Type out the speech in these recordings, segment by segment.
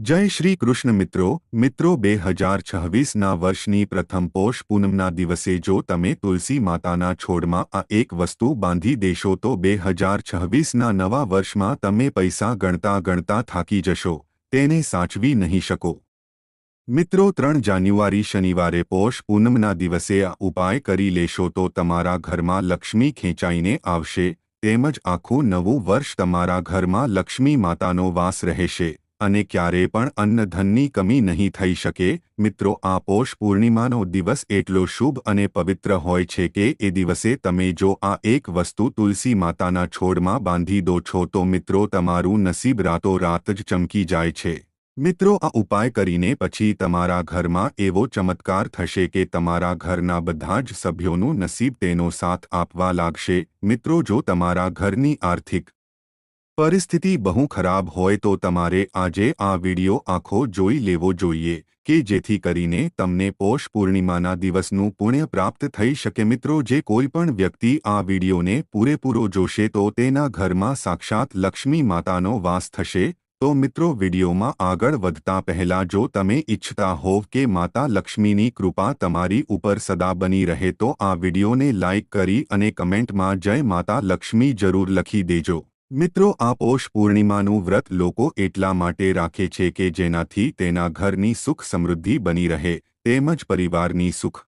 જય શ્રી કૃષ્ણ મિત્રો મિત્રો બે હજાર છવ્વીસના વર્ષની પ્રથમ પોષ પૂનમના દિવસે જો તમે તુલસી માતાના છોડમાં આ એક વસ્તુ બાંધી દેશો તો બે હજાર છવ્વીસના નવા વર્ષમાં તમે પૈસા ગણતા ગણતા થાકી જશો, તેને સાચવી નહીં શકો. મિત્રો ત્રણ જાન્યુઆરી શનિવારે પોષ પૂનમના દિવસે આ ઉપાય કરી લેશો તો તમારા ઘરમાં લક્ષ્મી ખેંચાઈને આવશે, તેમજ આખું નવું વર્ષ તમારા ઘરમાં લક્ષ્મી માતાનો વાસ રહેશે. અને ક્યારે પણ અન્નધનની કમી નહીં થઈ શકે, મિત્રો, આ પોષ પૂર્ણિમાનો દિવસ એટલો શુભ અને પવિત્ર હોય છે કે એ દિવસે તમે જો આ એક વસ્તુ તુલસી માતાના છોડમાં બાંધી દો છો તો, મિત્રો, તમારું નસીબ રાતોરાત જ ચમકી જાય છે. મિત્રો, આ ઉપાય કરીને પછી તમારા ઘરમાં એવો ચમત્કાર થશે કે તમારા ઘરના બધા જ સભ્યોનું નસીબ તેનો સાથ આપવા લાગશે. મિત્રો, જો તમારા ઘરની આર્થિક પરિસ્થિતિ બહુ ખરાબ હોય તો તમારે આજે આ વિડિયો આખો જોઈ લેવો જોઈએ કે જેથી કરીને તમને પોષ પૂર્ણિમાના દિવસનું પુણ્ય પ્રાપ્ત થઈ શકે. મિત્રો, જે કોઈ પણ વ્યક્તિ આ વિડીયોને પૂરેપૂરો જોશે તો તેના ઘરમાં સાક્ષાત લક્ષ્મી માતાનો વાસ થશે. તો મિત્રો, વિડિયોમાં આગળ વધતા પહેલા જો તમે ઈચ્છતા હોવ કે માતા લક્ષ્મીની કૃપા તમારી ઉપર સદા બની રહે તો આ વિડિયોને લાઇક કરી અને કમેન્ટમાં જય માતા લક્ષ્મી જરૂર લખી દેજો. મિત્રો, આ પોષ પૂર્ણિમાનું વ્રત લોકો એટલા માટે રાખે છે કે જેનાથી તેના ઘરની સુખ સમૃદ્ધિ બની રહે, તેમજ પરિવારની સુખ,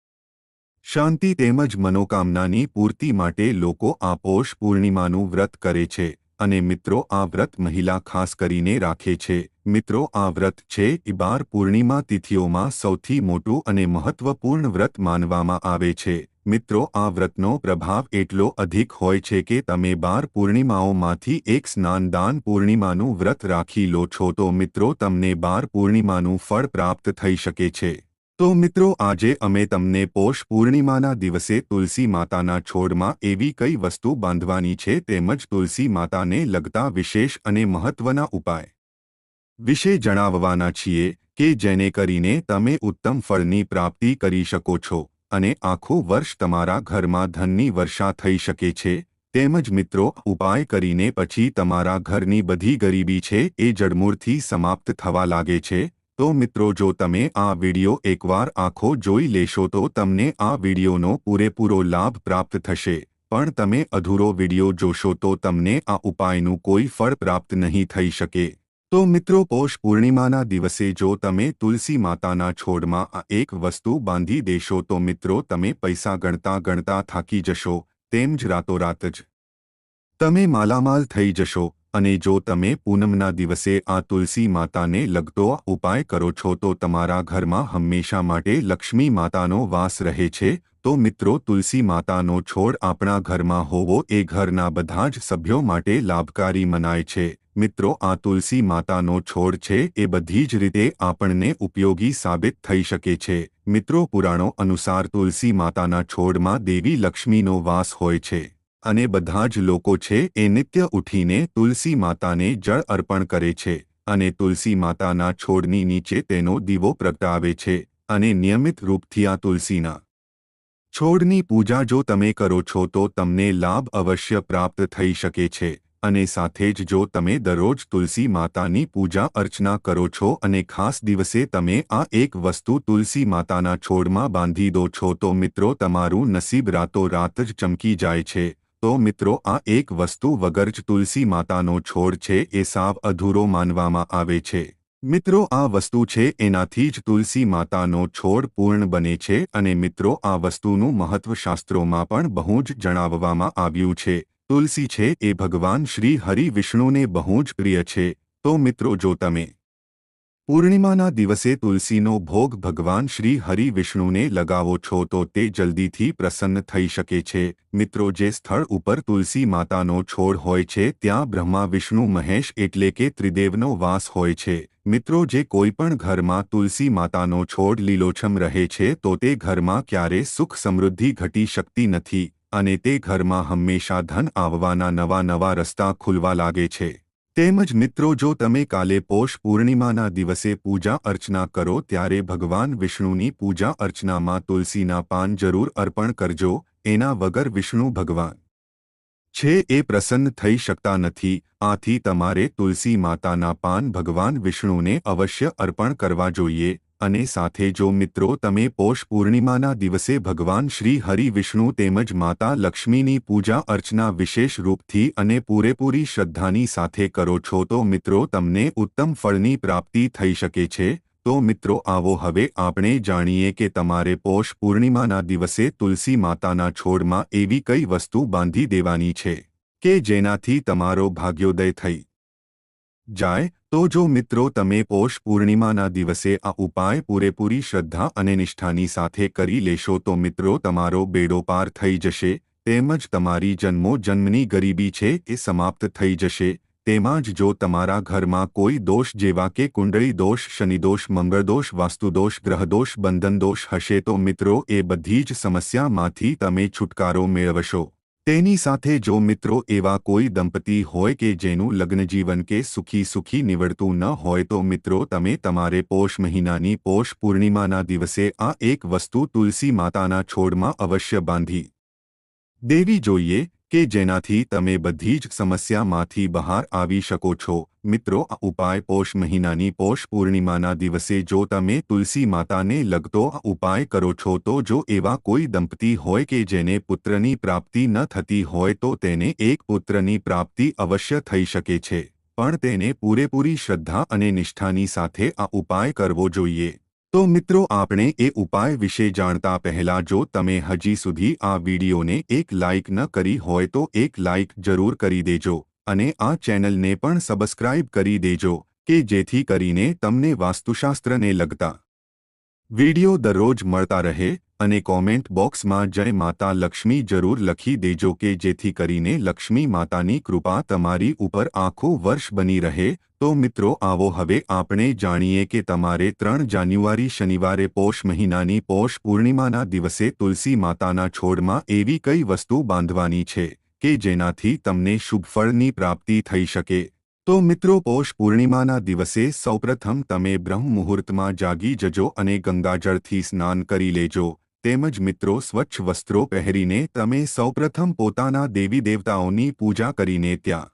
શાંતિ તેમજ મનોકામનાની પૂર્તિ માટે લોકો આ પોષ પૂર્ણિમાનું વ્રત કરે છે. અને મિત્રો આ વ્રત મહિલા ખાસ કરીને રાખે છે. મિત્રો આ વ્રત છે ઇબાર પૂર્ણિમા તિથિઓમાં સૌથી મોટું અને મહત્વપૂર્ણ વ્રત માનવામાં આવે છે. મિત્રો આ વ્રતનો પ્રભાવ એટલો અધિક હોય છે કે તમે બાર પૂર્ણિમાઓમાંથી એક સ્નાનદાન પૂર્ણિમાનું વ્રત રાખી લો છો તો મિત્રો તમને બાર પૂર્ણિમાનું ફળ પ્રાપ્ત થઈ શકે છે. તો મિત્રો, આજે અમે તમને પોષ પૂર્ણિમાના દિવસે તુલસી માતાના છોડમાં એવી કઈ વસ્તુ બાંધવાની છે તેમજ તુલસી માતાને લગતા વિશેષ અને મહત્વના ઉપાય વિશે જણાવવાના છીએ કે જેને કરીને તમે ઉત્તમ ફળની પ્રાપ્તિ કરી શકો છો અને આખું વર્ષ તમારા ઘરમાં ધનની વર્ષા થઈ શકે છે. તેમજ મિત્રો, ઉપાય કરીને પછી તમારા ઘરની બધી ગરીબી છે એ જડમૂળથી સમાપ્ત થવા લાગે છે. તો મિત્રો જો તમે આ વિડિયો એકવાર આખો જોઈ લેશો તો તમને આ વિડિયોનો પૂરેપૂરો લાભ પ્રાપ્ત થશે. પણ તમે અધૂરો વિડિયો જોશો તો તમને આ ઉપાયનું કોઈ ફળ પ્રાપ્ત નહીં થઈ શકે. તો મિત્રો પોષ પૂર્ણિમાના દિવસે જો તમે તુલસી માતાના છોડમાં આ એક વસ્તુ બાંધી દેશો તો મિત્રો તમે પૈસા ગણતા ગણતા થાકી જશો, તેમ જ રાતોરાત જ. તમે માલામાલ થઈ જશો અને જો તમે પૂનમના દિવસે આ તુલસી માતાને લગતો ઉપાય કરો છો તો તમારા ઘરમાં હંમેશા માટે લક્ષ્મી માતાનો વાસ રહે છે. તો મિત્રો, તુલસી માતાનો છોડ આપણા ઘરમાં હોવો એ ઘરના બધા જ સભ્યો માટે લાભકારી મનાય છે. મિત્રો, આ તુલસી માતાનો છોડ છે એ બધી જ રીતે આપણને ઉપયોગી સાબિત થઈ શકે છે. મિત્રો, પુરાણો અનુસાર તુલસી માતાના છોડમાં દેવી લક્ષ્મીનો વાસ હોય છે. અને બધા જ લોકો છે એ નિત્ય ઉઠીને તુલસી માતાને જળ અર્પણ કરે છે અને તુલસી માતાના છોડની નીચે તેનો દીવો પ્રગટાવે છે અને નિયમિત રૂપથી આ તુલસીના છોડની પૂજા જો તમે કરો છો તો તમને લાભ અવશ્ય પ્રાપ્ત થઈ શકે છે અને સાથે જ જો તમે દરરોજ તુલસી માતાની પૂજા અર્ચના કરો છો અને ખાસ દિવસે તમે આ એક વસ્તુ તુલસી માતાના છોડમાં બાંધી દો છો તો મિત્રો તમારું નસીબ રાતોરાત જ ચમકી જાય છે. તો મિત્રો, આ એક વસ્તુ વગર જ તુલસી માતાનો છોડ છે એ સાવ અધૂરો માનવામાં આવે છે. મિત્રો, આ વસ્તુ છે એનાથી જ તુલસી માતાનો છોડ પૂર્ણ બને છે અને મિત્રો, આ વસ્તુનું મહત્વ શાસ્ત્રોમાં પણ બહુ જ જણાવવામાં આવ્યું છે. તુલસી છે એ ભગવાન શ્રી હરિ વિષ્ણુને બહુ જ પ્રિય છે. તો મિત્રો, જો તમે પૂર્ણિમાના દિવસે તુલસીનો ભોગ ભગવાન શ્રી હરિ વિષ્ણુને લગાવો છો તો તે જલ્દીથી પ્રસન્ન થઈ શકે છે. મિત્રો, જે સ્થળ ઉપર તુલસી માતાનો છોડ હોય છે, ત્યાં બ્રહ્મા વિષ્ણુ મહેશ એટલે કે ત્રિદેવનો વાસ હોય છે. મિત્રો, જે કોઈપણ ઘરમાં તુલસી માતાનો છોડ લીલોછમ રહે છે, તો તે ઘરમાં ક્યારે સુખ સમૃદ્ધિ ઘટી શકતી નથી અને તે ઘરમાં હંમેશા ધન આવવાના નવા નવા રસ્તા ખુલવા લાગે છે. તેમજ મિત્રો, જો તમે કાલે પોષ પૂર્ણિમાના દિવસે પૂજા અર્ચના કરો, ત્યારે ભગવાન વિષ્ણુની પૂજા અર્ચનામાં તુલસીના પાન જરૂર અર્પણ કરજો, એના વગર વિષ્ણુ ભગવાન છે એ પ્રસન્ન થઈ શકતા નથી. આથી તમારે તુલસી માતાના પાન ભગવાન વિષ્ણુને અવશ્ય અર્પણ કરવા જોઈએ. અને સાથે જો મિત્રો તમે પોષ પૂર્ણિમાના દિવસે ભગવાન શ્રી હરિ વિષ્ણુ તેમજ માતા લક્ષ્મીની પૂજા અર્ચના વિશેષ રૂપથી અને પૂરેપૂરી શ્રદ્ધાની સાથે કરો છો તો મિત્રો તમને ઉત્તમ ફળની પ્રાપ્તિ થઈ શકે છે. તો મિત્રો આવો હવે આપણે જાણીએ કે તમારે પોષ પૂર્ણિમાના દિવસે તુલસી માતાના છોડમાં એવી કઈ વસ્તુ બાંધી દેવાની છે કે જેનાથી તમારો ભાગ્યોદય થઈ જાય તો જો મિત્રો તમે પોષ પૂર્ણિમાના દિવસે આ ઉપાય પૂરેપૂરી શ્રદ્ધા અને નિષ્ઠાની સાથે કરી લેશો તો મિત્રો તમારો બેડો પાર થઈ જશે, તેમજ તમારી જન્મો જન્મની ગરીબી છે એ સમાપ્ત થઈ જશે, તેમાં જ જો તમારા ઘરમાં કોઈ દોષ જેવા કે કુંડળી દોષ શનિદોષ મંગળદોષ વાસ્તુદોષ ગ્રહદોષ બંધનદોષ હશે તો મિત્રો એ બધી જ સમસ્યામાંથી તમે છુટકારો મેળવશો. તેની સાથે જો મિત્રો એવા કોઈ દંપતી હોય કે જેનું લગ્નજીવન કે સુખી સુખી નીવડતું ન હોય તો મિત્રો તમે તમારે પોષ મહિનાની પોષ પૂર્ણિમાના દિવસે આ એક વસ્તુ તુલસી માતાના છોડમાં અવશ્ય બાંધી દેવી જોઈએ કે જેનાથી તમે બધી જ સમસ્યામાંથી બહાર આવી શકો છો. મિત્રો, આ ઉપાય પોષ મહિનાની પોષ પૂર્ણિમાના દિવસે જો તમે તુલસી માતાને લગતો આ ઉપાય કરો છો તો જો એવા કોઈ દંપતી હોય કે જેને પુત્રની પ્રાપ્તિ ન થતી હોય તો તેને એક પુત્રની પ્રાપ્તિ અવશ્ય થઈ શકે છે. પણ તેને પૂરેપૂરી શ્રદ્ધા અને નિષ્ઠાની સાથે આ ઉપાય કરવો જોઈએ. તો મિત્રો, આપણે એ ઉપાય વિશે જાણતા પહેલા જો તમે હજી સુધી આ વિડીયોને એક લાઇક ન કરી હોય તો એક લાઇક જરૂર કરી દેજો. અને આ ચેનલને પણ સબસ્ક્રાઇબ કરી દેજો, કે જેથી કરીને તમને વાસ્તુશાસ્ત્રને લગતા વિડિયો દરરોજ મળતા રહે અને કોમેન્ટ બોક્સમાં જય માતા લક્ષ્મી જરૂર લખી દેજો કે જેથી કરીને લક્ષ્મી માતાની કૃપા તમારી ઉપર આખું વર્ષ બની રહે. તો મિત્રો, આવો હવે આપણે જાણીએ કે તમારે ત્રણ જાન્યુઆરી શનિવારે પોષ મહિનાની પોષ પૂર્ણિમાના દિવસે તુલસી માતાના છોડમાં એવી કઈ વસ્તુ બાંધવાની છે? કે જેનાથી તમને શુભફળની પ્રાપ્તિ થઈ શકે. તો મિત્રો, પોષ પૂર્ણિમાના દિવસે સૌપ્રથમ તમે બ્રહ્મ મુહૂર્તમાં જાગી જજો અને ગંગાજળથી સ્નાન કરી લેજો. તેમજ મિત્રો, સ્વચ્છ વસ્ત્રો પહેરીને તમે સૌપ્રથમ પોતાના દેવી દેવતાઓની પૂજા કરીને ત્યાં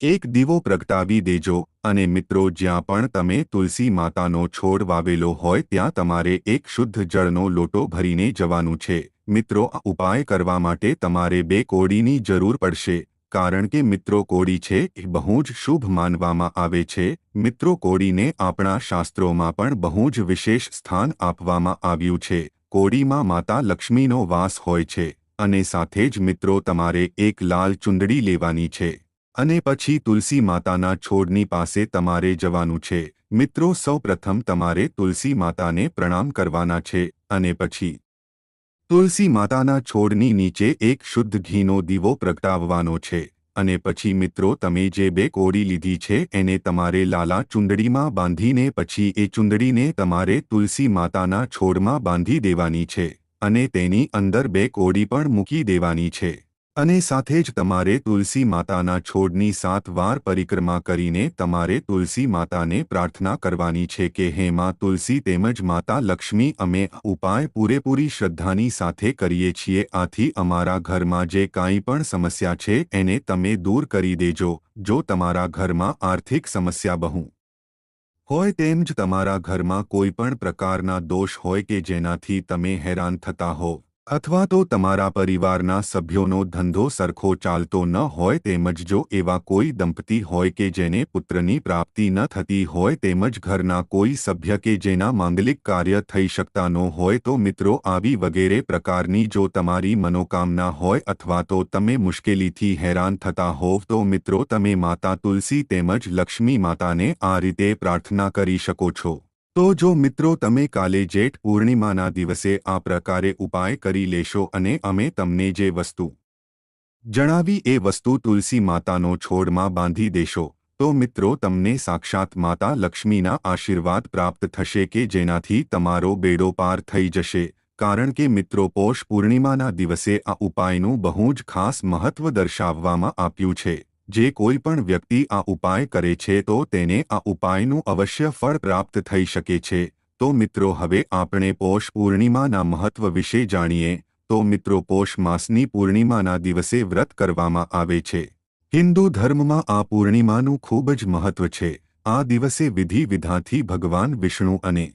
એક દીવો પ્રગટાવી દેજો. અને મિત્રો, જ્યાં પણ તમે તુલસી માતાનો છોડ વાવેલો હોય, ત્યાં તમારે એક શુદ્ધ જળનો લોટો ભરીને જવાનું છે. મિત્રો ઉપાય કરવા માટે તમારે બે કોડીની જરૂર પડશે. કારણ કે મિત્રો, કોડી છે એ બહુ જ શુભ માનવામાં આવે છે. મિત્રો, કોડીને આપણા શાસ્ત્રોમાં પણ બહુ જ વિશેષ સ્થાન આપવામાં આવ્યું છે. કોડીમાં માતા લક્ષ્મીનો વાસ હોય છે અને સાથે જ મિત્રો, તમારે એક લાલ ચુંદડી લેવાની છે અને પછી તુલસી માતાના છોડની પાસે તમારે જવાનું છે. મિત્રો, સૌપ્રથમ તમારે તુલસી માતાને પ્રણામ કરવાના છે અને પછી તુલસી માતાના છોડની નીચે એક શુદ્ધ ઘીનો દીવો પ્રગટાવવાનો છે. અને પછી મિત્રો તમે જે બે કોડી લીધી છે એને તમારે લાલા ચુંદડીમાં બાંધીને પછી એ ચુંદડીને તમારે તુલસી માતાના છોડમાં બાંધી દેવાની છે. અને તેની અંદર બે કોડી પણ મૂકી દેવાની છે. અને સાથે જ તમારે તુલસી માતાના છોડની સાત વાર પરિક્રમા કરીને તમારે તુલસી માતાને પ્રાર્થના કરવાની છે કે હે માં તુલસી તેમજ માતા લક્ષ્મી, અમે ઉપાય પૂરેપૂરી શ્રદ્ધાની સાથે કરીએ છીએ. આથી અમારા ઘરમાં જે કાંઈ પણ સમસ્યા છે, એને તમે દૂર કરી દેજો, જો તમારા ઘરમાં આર્થિક સમસ્યા બહુ હોય તેમ જ તમારા ઘરમાં કોઈ પણ પ્રકારના દોષ હોય કે જેનાથી તમે હેરાન થતા હો. અથવા તો તમારા પરિવારના સભ્યોનો ધંધો સરખો ચાલતો ન હોય તેમજ જો એવા કોઈ દંપતી હોય કે જેને પુત્રની પ્રાપ્તિ ન થતી હોય તેમજ ઘરના કોઈ સભ્ય કે જેના માંગલિક કાર્ય થઈ શકતા ન હોય તો મિત્રો આવી વગેરે પ્રકારની જો તમારી મનોકામના હોય અથવા તો તમે મુશ્કેલીથી હેરાન થતા હોવ તો મિત્રો તમે માતા તુલસી તેમજ લક્ષ્મી માતાને આ રીતે પ્રાર્થના કરી શકો છો. તો જો મિત્રો તમે કાલે જેઠ પૂર્ણિમાના દિવસે આ પ્રકારે ઉપાય કરી લેશો અને અમે તમને જે વસ્તુ જણાવી એ વસ્તુ તુલસી માતાનો છોડમાં બાંધી દેશો, તો મિત્રો તમને સાક્ષાત માતા લક્ષ્મીના આશીર્વાદ પ્રાપ્ત થશે કે જેનાથી તમારો બેડો પાર થઈ જશે, કારણ કે મિત્રો પોષ પૂર્ણિમાના દિવસે આ ઉપાયનું બહુ જ ખાસ મહત્વ દર્શાવવામાં આપ્યું છે. જે કોઈ પણ વ્યક્તિ આ ઉપાય કરે છે તો તેને આ ઉપાયનું અવશ્ય ફળ પ્રાપ્ત થઈ શકે છે. તો મિત્રો, હવે આપણે પોષ પૂર્ણિમાના મહત્વ વિશે જાણીએ. તો મિત્રો, પોષ માસની પૂર્ણિમાના દિવસે વ્રત કરવામાં આવે છે. હિન્દુ ધર્મમાં આ પૂર્ણિમાનું ખૂબ જ મહત્વ છે. આ દિવસે વિધિ વિધાથી ભગવાન વિષ્ણુ અને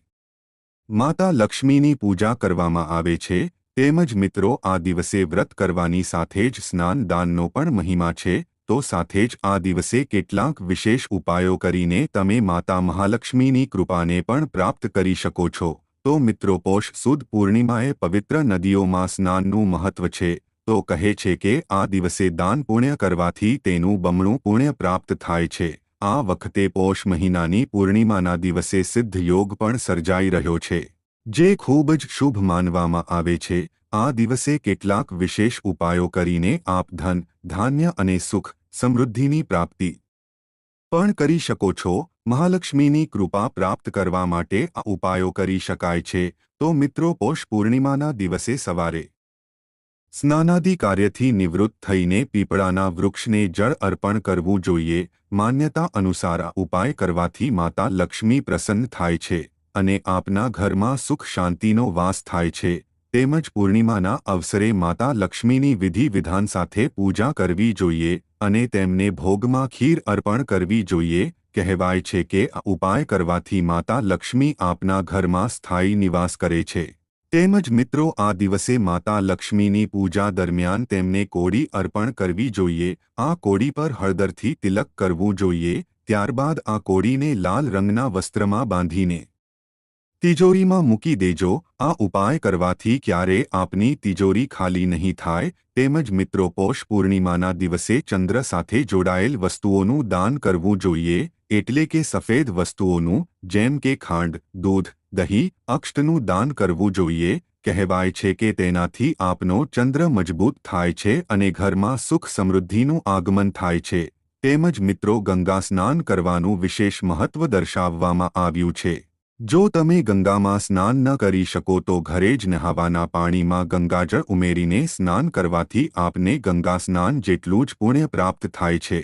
માતા લક્ષ્મીની પૂજા કરવામાં આવે છે. તેમજ મિત્રો, આ દિવસે વ્રત કરવાની સાથે જ સ્નાન દાનનો પણ મહિમા છે. તો સાથે જ આ દિવસે કેટલાક વિશેષ ઉપાયો કરીને તમે માતા મહાલક્ષ્મીની કૃપાને પણ પ્રાપ્ત કરી શકો છો. તો મિત્રો, પોષ સુદ પૂર્ણિમાએ પવિત્ર નદીઓમાં સ્નાનનું મહત્વ છે. તો કહે છે કે આ દિવસે દાન પુણ્ય કરવાથી તેનું બમણું પુણ્ય પ્રાપ્ત થાય છે. આ વખતે પોષ મહિનાની પૂર્ણિમાના દિવસે સિદ્ધ યોગ પણ સર્જાઈ રહ્યો છે. જે ખૂબ જ શુભ માનવામાં આવે છે. આ દિવસે કેટલાક વિશેષ ઉપાયો કરીને આપ ધન, ધાન્ય અને સુખ સમૃદ્ધિની પ્રાપ્તિ. પણ કરી શકો છો, મહાલક્ષ્મીની કૃપા પ્રાપ્ત કરવા માટે આ ઉપાયો કરી શકાય છે, તો મિત્રો પોષ પૂર્ણિમાના દિવસે સવારે સ્નાનાદિ કાર્યથી નિવૃત્ત થઈને પીપળાના વૃક્ષને જળ અર્પણ કરવું જોઈએ, માન્યતા અનુસાર આ ઉપાય કરવાથી માતા લક્ષ્મી પ્રસન્ન થાય છે અને આપના ઘરમાં સુખ શાંતિનો વાસ થાય છે. તેમજ પૂર્ણિમાના અવસરે માતા લક્ષ્મીની વિધિ વિધાન સાથે પૂજા કરવી જોઈએ અને તેમને ભોગમાં ખીર અર્પણ કરવી જોઈએ. કહેવાય છે કે આ ઉપાય કરવાથી માતા લક્ષ્મી આપના ઘરમાં સ્થાયી નિવાસ કરે છે. તેમજ મિત્રો, આ દિવસે માતા લક્ષ્મીની પૂજા દરમિયાન તેમને કોડી અર્પણ કરવી જોઈએ. આ કોડી પર હળદરથી તિલક કરવું જોઈએ. ત્યારબાદ આ કોડીને લાલ રંગના વસ્ત્રમાં બાંધીને તિજોરીમાં મૂકી દેજો. આ ઉપાય કરવાથી ક્યારે આપની તિજોરી ખાલી નહીં થાય, તેમજ મિત્રો પોષ પૂર્ણિમાના દિવસે ચંદ્ર સાથે જોડાયેલ વસ્તુઓનું દાન કરવું જોઈએ, એટલે કે સફેદ વસ્તુઓનું, જેમ કે ખાંડ, દૂધ, દહીં, અક્ષતનું દાન કરવું જોઈએ. કહેવાય છે કે તેનાથી આપનો ચંદ્ર મજબૂત થાય છે અને ઘરમાં સુખ સમૃદ્ધિનું આગમન થાય છે. તેમજ મિત્રો ગંગા સ્નાન કરવાનું વિશેષ મહત્વ દર્શાવવામાં આવ્યું છે. જો તમે ગંગામાં સ્નાન ન કરી શકો તો ઘરે જ નહાવાના પાણીમાં ગંગાજળ ઉમેરીને સ્નાન કરવાથી આપને ગંગા સ્નાન જેટલું જ પુણ્ય પ્રાપ્ત થાય છે.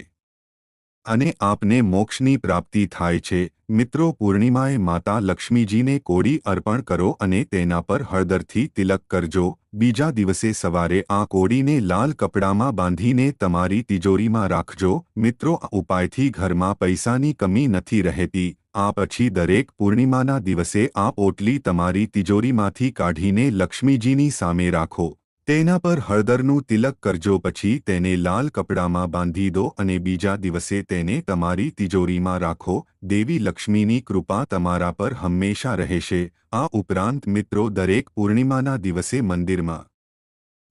અને આપને મોક્ષની પ્રાપ્તિ થાય છે. મિત્રો, પૂર્ણિમાએ માતા લક્ષ્મીજીને કોડી અર્પણ કરો અને તેના પર હળદરથી તિલક કરજો. બીજા દિવસે સવારે આ કોડીને લાલ કપડામાં બાંધીને તમારી તિજોરીમાં રાખજો. મિત્રો ઉપાયથી ઘરમાં પૈસાની કમી નથી રહેતી. આ પછી દરેક પૂર્ણિમાના દિવસે આ પોટલી તમારી તિજોરીમાંથી કાઢીને લક્ષ્મીજીની સામે રાખો. તેના પર હળદરનું તિલક કરજો, પછી તેને લાલ કપડામાં બાંધી દો અને બીજા દિવસે તેને તમારી તિજોરીમાં રાખો. દેવી લક્ષ્મીની કૃપા તમારા પર હંમેશા રહેશે. આ ઉપરાંત મિત્રો, દરેક પૂર્ણિમાના દિવસે મંદિરમાં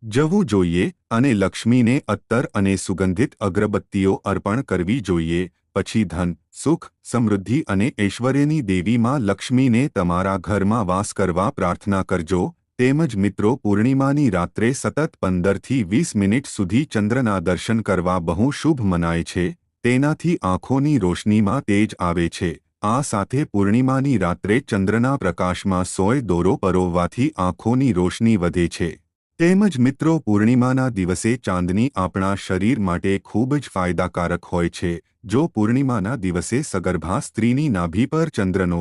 જવું જોઈએ અને લક્ષ્મીને અત્તર અને સુગંધિત અગરબત્તીઓ અર્પણ કરવી જોઈએ. પછી ધન, સુખ, સમૃદ્ધિ અને ઐશ્વર્યની દેવીમાં લક્ષ્મીને તમારા ઘરમાં વાસ કરવા પ્રાર્થના કરજો. તેમજ મિત્રો, પૂર્ણિમાની રાત્રે સતત પંદરથી વીસ મિનિટ સુધી ચંદ્રના દર્શન કરવા બહુ શુભ મનાય છે. તેનાથી આંખોની રોશનીમાં તેજ આવે છે. આ સાથે પૂર્ણિમાની રાત્રે ચંદ્રના પ્રકાશમાં સોય દોરો પરોવવાથી આંખોની રોશની વધે છે. તેમજ મિત્રો, પૂર્ણિમાના દિવસે ચાંદની આપણા શરીર માટે ખૂબ જ ફાયદાકારક હોય છે. જો પૂર્ણિમાના દિવસે સગર્ભા સ્ત્રીની નાભી પર ચંદ્રનો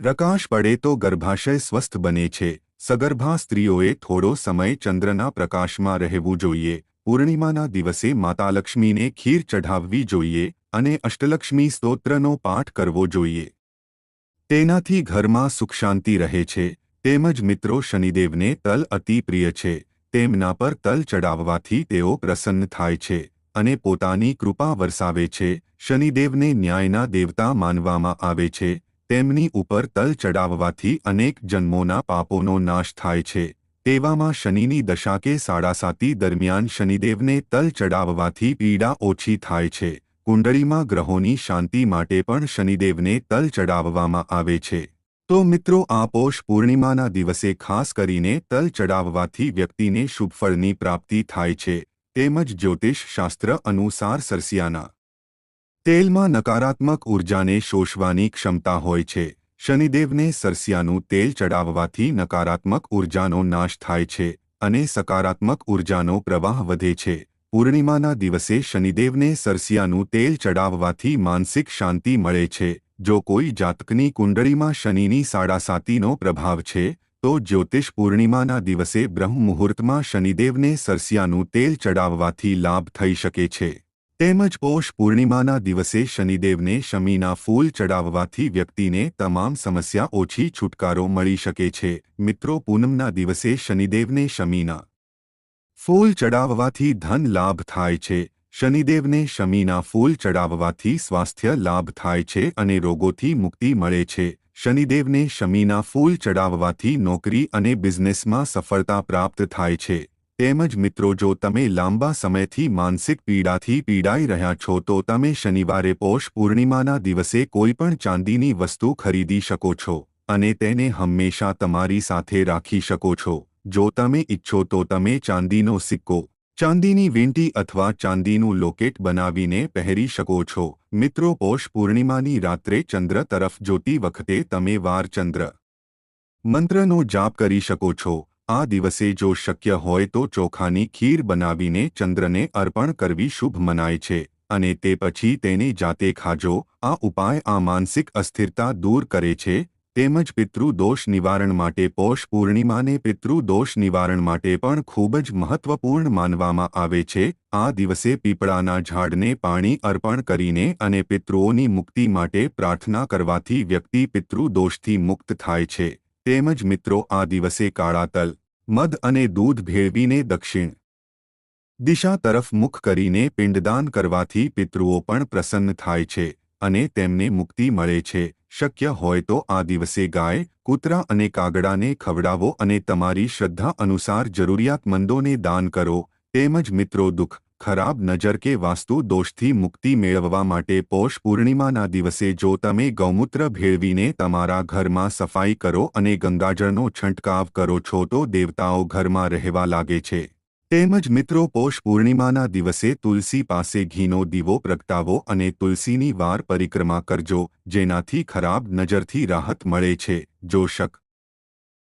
પ્રકાશ પડે તો ગર્ભાશય સ્વસ્થ બને છે. સગર્ભા સ્ત્રીઓએ થોડો સમય ચંદ્રના પ્રકાશમાં રહેવું જોઈએ. પૂર્ણિમાના દિવસે માતાલક્ષ્મીને ખીર ચઢાવવી જોઈએ અને અષ્ટલક્ષ્મી સ્તોત્રનો પાઠ કરવો જોઈએ. તેનાથી ઘરમાં સુખ શાંતિ રહે છે. તેમજ મિત્રો શનિદેવને તલ અતિ પ્રિય છે. તેમના પર તલ ચડાવવાથી તેઓ પ્રસન્ન થાય છે અને પોતાની કૃપા વરસાવે છે. શનિદેવને ન્યાયના દેવતા માનવામાં આવે છે. તેમની ઉપર તલ ચડાવવાથી અનેક જન્મોના પાપોનો નાશ થાય છે. તેવામાં શનિની દશા કે સાડાસાતી દરમિયાન શનિદેવને તલ ચડાવવાથી પીડા ઓછી થાય છે. કુંડળીમાં ગ્રહોની શાંતિ માટે પણ શનિદેવને તલ ચડાવવામાં આવે છે. તો મિત્રો, આ પોષ પૂર્ણિમાના દિવસે ખાસ કરીને તલ ચડાવવાથી વ્યક્તિને શુભફળની પ્રાપ્તિ થાય છે. તેમજ જ્યોતિષ શાસ્ત્ર અનુસાર સરસિયાના તેલમાં નકારાત્મક ઉર્જાને શોષવાની ક્ષમતા હોય છે. શનિદેવને સરસિયાનું તેલ ચડાવવાથી નકારાત્મક ઉર્જાનો નાશ થાય છે અને સકારાત્મક ઉર્જાનો પ્રવાહ વધે છે. પૂર્ણિમાના દિવસે શનિદેવને સરસિયાનું તેલ ચડાવવાથી માનસિક શાંતિ મળે છે. જો કોઈ જાતકની કુંડળીમાં શનિની સાડાસાતીનો પ્રભાવ છે, તો જ્યોતિષ પૂર્ણિમાના દિવસે બ્રહ્મ મુહૂર્તમાં શનિદેવને સરસિયાનું તેલ ચડાવવાથી લાભ થઈ શકે છે. તેમજ પોષ પૂર્ણિમાના દિવસે શનિદેવને શમીના ફૂલ ચડાવવાથી વ્યક્તિને તમામ સમસ્યા ઓછી છુટકારો મળી શકે છે. મિત્રો, પૂનમના દિવસે શનિદેવને શમીના ફૂલ ચડાવવાથી ધન લાભ થાય છે. શનિદેવને શમીના ફૂલ ચડાવવાથી સ્વાસ્થ્ય લાભ થાય છે અને રોગોથી મુક્તિ મળે છે. શનિદેવને શમીના ફૂલ ચડાવવાથી નોકરી અને બિઝનેસમાં સફળતા પ્રાપ્ત થાય છે. તેમજ મિત્રો, જો તમે લાંબા સમયથી માનસિક પીડાથી પીડાઈ રહ્યા છો, તો તમે શનિવારે પોષ પૂર્ણિમાના દિવસે કોઈપણ ચાંદીની વસ્તુ ખરીદી શકો છો અને તેને હંમેશા તમારી સાથે રાખી શકો છો. જો તમે ઈચ્છો તો તમે ચાંદીનો સિક્કો ચાંદીની વીંટી અથવા ચાંદીનું લોકેટ બનાવીને પહેરી શકો છો. મિત્રો, પોષ પૂર્ણિમાની રાત્રે ચંદ્ર તરફ જોતી વખતે તમે વાર ચંદ્ર મંત્રનો જાપ કરી શકો છો. આ દિવસે જો શક્ય હોય તો ચોખાની ખીર બનાવીને ચંદ્રને અર્પણ કરવી શુભ મનાય છે અને તે પછી તેને જાતે ખાજો. આ ઉપાય આ માનસિક અસ્થિરતા દૂર કરે છે. તેમજ પિતૃદોષ નિવારણ માટે પોષ પૂર્ણિમાને પિતૃદોષ નિવારણ માટે પણ ખૂબ જ મહત્વપૂર્ણ માનવામાં આવે છે. આ દિવસે પીપળાના ઝાડને પાણી અર્પણ કરીને અને પિતૃઓની મુક્તિ માટે પ્રાર્થના કરવાથી વ્યક્તિ પિતૃદોષથી મુક્ત થાય છે. તેમજ મિત્રો, આ દિવસે કાળા તલ મધ અને દૂધ ભેળવીને દક્ષિણ દિશા તરફ મુખ કરીને પિંડદાન કરવાથી પિતૃઓ પણ પ્રસન્ન થાય છે અને તેમને મુક્તિ મળે છે. શક્ય હોય તો આ દિવસે ગાય, કૂતરા અને કાગડાને ખવડાવો અને તમારી શ્રદ્ધા અનુસાર જરૂરિયાતમંદોને દાન કરો. તેમજ મિત્રો, દુઃખ, ખરાબ નજર કે વાસ્તુ દોષથી મુક્તિ મેળવવા માટે પોષ પૂર્ણિમાના દિવસે જો તમે ગૌમૂત્ર ભેળવીને તમારા ઘરમાં સફાઈ કરો અને ગંગાજળનો છંટકાવ કરો છો તો દેવતાઓ ઘરમાં રહેવા લાગે છે. તેમજ મિત્રો, પોષ પૂર્ણિમાના દિવસે તુલસી પાસે ઘીનો દીવો પ્રગટાવો અને તુલસીની વાર પરિક્રમા કરજો, જેનાથી ખરાબ નજરથી રાહત મળે છે. જો શક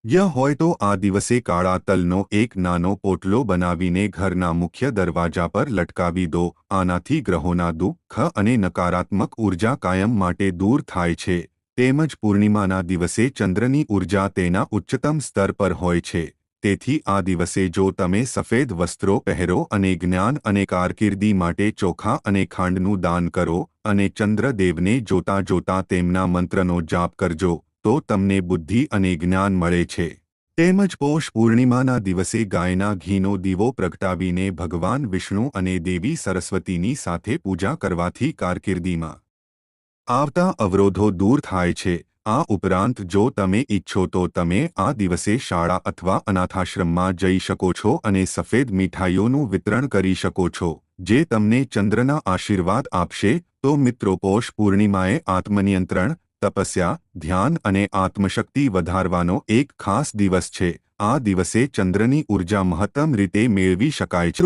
ય હોય તો આ દિવસે કાળા તલનો એક નાનો પોટલો બનાવીને ઘરના મુખ્ય દરવાજા પર લટકાવી દો. આનાથી ગ્રહોના દુઃખ અને નકારાત્મક ઊર્જા કાયમ માટે દૂર થાય છે. તેમજ પૂર્ણિમાના દિવસે ચંદ્રની ઊર્જા તેના ઉચ્ચતમ સ્તર પર હોય છે. તેથી આ દિવસે જો તમે સફેદ વસ્ત્રો પહેરો અને જ્ઞાન અને કારકિર્દી માટે ચોખા અને ખાંડનું દાન કરો અને ચંદ્રદેવને જોતા જોતા તેમના મંત્રનો જાપ કરજો, તો તમને બુદ્ધિ અને જ્ઞાન મળે છે. તેમજ પોષ પૂર્ણિમાના દિવસે ગાયના ઘીનો દીવો પ્રગટાવીને ભગવાન વિષ્ણુ અને દેવી સરસ્વતીની સાથે પૂજા કરવાથી કારકિર્દીમાં આવતા અવરોધો દૂર થાય છે. આ ઉપરાંત જો તમે ઈચ્છો તો તમે આ દિવસે શાળા અથવા અનાથાશ્રમમાં જઈ શકો છો અને સફેદ મીઠાઈઓનું વિતરણ કરી શકો છો, જે તમને ચંદ્રના આશીર્વાદ આપશે. તો મિત્રો, પોષ પૂર્ણિમાએ આત્મનિયંત્રણ, તપસ્યા, ધ્યાન અને આત્મશક્તિ વધારવાનો એક ખાસ દિવસ છે. આ દિવસે ચંદ્રની ઊર્જા મહત્તમ રીતે મેળવી શકાય છે.